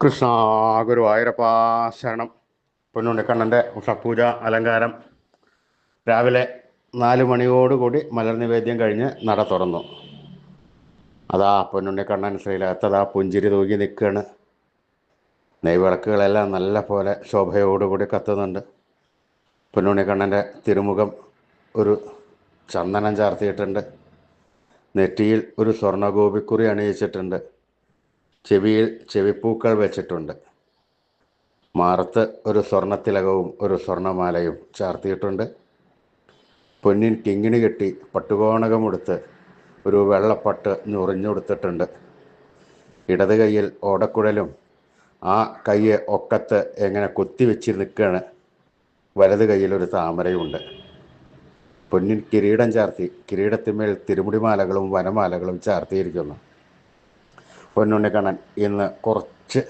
കൃഷ്ണ ഗുരുവായൂരപ്പാ ശരണം. പൊന്നുണ്ണിക്കണ്ണന്റെ ഉഷപൂജ അലങ്കാരം. രാവിലെ നാല് മണിയോടുകൂടി മലർ നിവേദ്യം കഴിഞ്ഞ് നട തുറന്നു. അതാ പൊന്നുണ്ണിക്കണ്ണൻ ശ്രീലകത്തതാ പുഞ്ചിരി തൂകി നിൽക്കുകയാണ് നെയ്വിളക്കുകളെല്ലാം നല്ല പോലെ ശോഭയോടുകൂടി കത്തുന്നുണ്ട്. പൊന്നുണ്ണിക്കണ്ണന്റെ തിരുമുഖം ഒരു ചന്ദനം ചാർത്തിയിട്ടുണ്ട്. നെറ്റിയിൽ ഒരു സ്വർണഗോപിക്കുറി അണിയിച്ചിട്ടുണ്ട്. ചെവിയിൽ ചെവിപ്പൂക്കൾ വെച്ചിട്ടുണ്ട്. മാറത്ത് ഒരു സ്വർണത്തിലകവും ഒരു സ്വർണമാലയും ചാർത്തിയിട്ടുണ്ട്. പൊന്നിൻ കിങ്ങിണി കെട്ടി പട്ടുകോണകമെടുത്ത് ഒരു വെള്ളപ്പട്ട് നുറിഞ്ഞുകൊടുത്തിട്ടുണ്ട് ഇടത് കൈയിൽ ഓടക്കുഴലും ആ കൈയെ ഒക്കത്ത് എങ്ങനെ കുത്തിവെച്ച് നിൽക്കുകയാണ് വലത് കൈയിൽ ഒരു താമരയുമുണ്ട്. പൊന്നിൻ കിരീടം ചാർത്തി കിരീടത്തിന്മേൽ തിരുമുടിമാലകളും വനമാലകളും ചാർത്തിയിരിക്കുന്നു. പൊന്നുണ്ണിക്കണ്ണൻ ഇന്ന് കുറച്ച്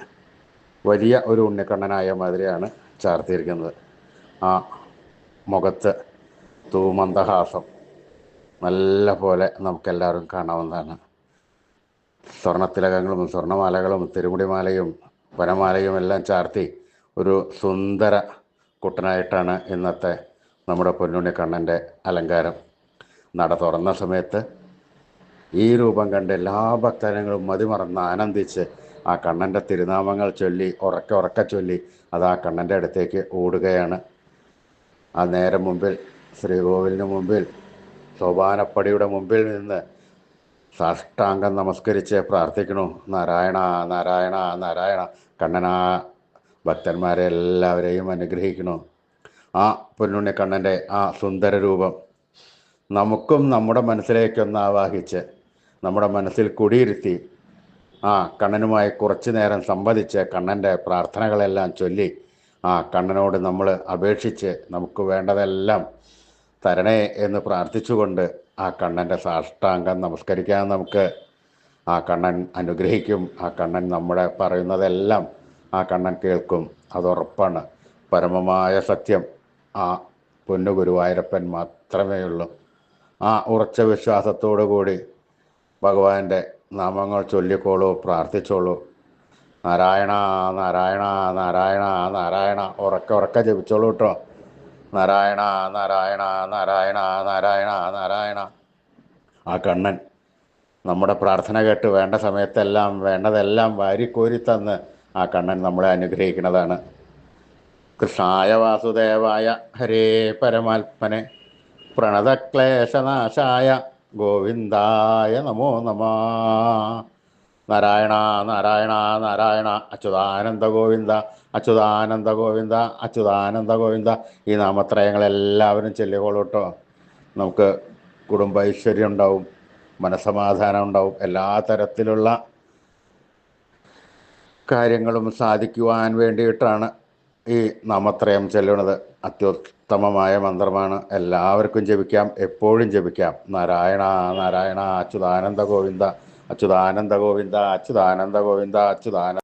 വലിയ ഒരു ഉണ്ണിക്കണ്ണനായ മാതിരിയാണ് ചാർത്തിയിരിക്കുന്നത്. ആ മുഖത്ത് തൂമന്ദഹാസം നല്ല പോലെ നമുക്കെല്ലാവരും കാണാവുന്നതാണ്. സ്വർണത്തിലകങ്ങളും സ്വർണമാലകളും തിരുമുടിമാലയും വനമാലയും എല്ലാം ചാർത്തി ഒരു സുന്ദര കുട്ടനായിട്ടാണ് ഇന്നത്തെ നമ്മുടെ പൊന്നുണ്ണിക്കണ്ണന്റെ അലങ്കാരം. നട തുറന്ന സമയത്ത് ഈ രൂപം കണ്ട് എല്ലാ ഭക്തജനങ്ങളും മതിമറന്ന് ആനന്ദിച്ച് ആ കണ്ണന്റെ തിരുനാമങ്ങൾ ചൊല്ലി ഉറക്കെ ഉറക്കെ ചൊല്ലി അത് ആ കണ്ണന്റെ അടുത്തേക്ക് ഓടുകയാണ്. ആ നേരം മുമ്പിൽ ശ്രീകോവിലിന് മുമ്പിൽ സോപാനപ്പടിയുടെ മുമ്പിൽ നിന്ന് സാഷ്ടാംഗം നമസ്കരിച്ച് പ്രാർത്ഥിക്കണു. നാരായണ നാരായണ നാരായണ കണ്ണനാ ഭക്തന്മാരെ എല്ലാവരെയും അനുഗ്രഹിക്കണു. ആ പൊന്നുണ്ണി കണ്ണന്റെ ആ സുന്ദര രൂപം നമുക്കും നമ്മുടെ മനസ്സിലേക്കൊന്ന് ആവാഹിച്ച് നമ്മുടെ മനസ്സിൽ കുടിയിരുത്തി ആ കണ്ണനുമായി കുറച്ചു നേരം സംവദിച്ച് കണ്ണന്റെ പ്രാർത്ഥനകളെല്ലാം ചൊല്ലി ആ കണ്ണനോട് നമ്മൾ അപേക്ഷിച്ച് നമുക്ക് വേണ്ടതെല്ലാം തരണേ എന്ന് പ്രാർത്ഥിച്ചുകൊണ്ട് ആ കണ്ണന്റെ സാഷ്ടാംഗം നമസ്കരിക്കാൻ നമുക്ക്. ആ കണ്ണൻ അനുഗ്രഹിക്കും. ആ കണ്ണൻ നമ്മുടെ പറയുന്നതെല്ലാം ആ കണ്ണൻ കേൾക്കും. അതുറപ്പാണ്. പരമമായ സത്യം. ആ പൊന്നു ഗുരുവായൂരപ്പൻ മാത്രമേ ഉള്ളൂ ആ ഉറച്ച വിശ്വാസത്തോടു കൂടി ഭഗവാന്റെ നാമങ്ങൾ ചൊല്ലിക്കോളൂ പ്രാർത്ഥിച്ചോളൂ. നാരായണ നാരായണ നാരായണ നാരായണ ഉറക്കെ ഉറക്കെ ജപിച്ചോളൂ കേട്ടോ. നാരായണ നാരായണ നാരായണ നാരായണ നാരായണ. ആ കണ്ണൻ നമ്മുടെ പ്രാർത്ഥന കേട്ട് വേണ്ട സമയത്തെല്ലാം വേണ്ടതെല്ലാം വാരിക്കോരി തന്ന് ആ കണ്ണൻ നമ്മളെ അനുഗ്രഹിക്കുന്നതാണ്. കൃഷ്ണായ വാസുദേവായ ഹരേ പരമാത്മനെ. പ്രണതക്ലേശനാശായ ഗോവിന്ദായ നമോ നമ. നാരായണ നാരായണ നാരായണ അച്യുതാനന്ദ ഗോവിന്ദ അച്യുതാനന്ദ ഗോവിന്ദ അച്യുതാനന്ദ ഗോവിന്ദ. ഈ നാമത്രയങ്ങളെല്ലാവരും ചൊല്ലിക്കോളൂട്ടോ നമുക്ക് കുടുംബ ഐശ്വര്യം ഉണ്ടാവും മനസമാധാനം ഉണ്ടാവും എല്ലാ തരത്തിലുള്ള കാര്യങ്ങളും സാധിക്കുവാൻ വേണ്ടിയിട്ടാണ് ഈ നാമത്രയം ചെല്ലുന്നത്. അത്യുത്തമമായ മന്ത്രമാണ്. എല്ലാവർക്കും ജപിക്കാം. എപ്പോഴും ജപിക്കാം. നാരായണ നാരായണ അച്യുതാനന്ദ ഗോവിന്ദ അച്യുതാനന്ദ ഗോവിന്ദ അച്യുതാനന്ദ ഗോവിന്ദ അച്യുതാനന്ദ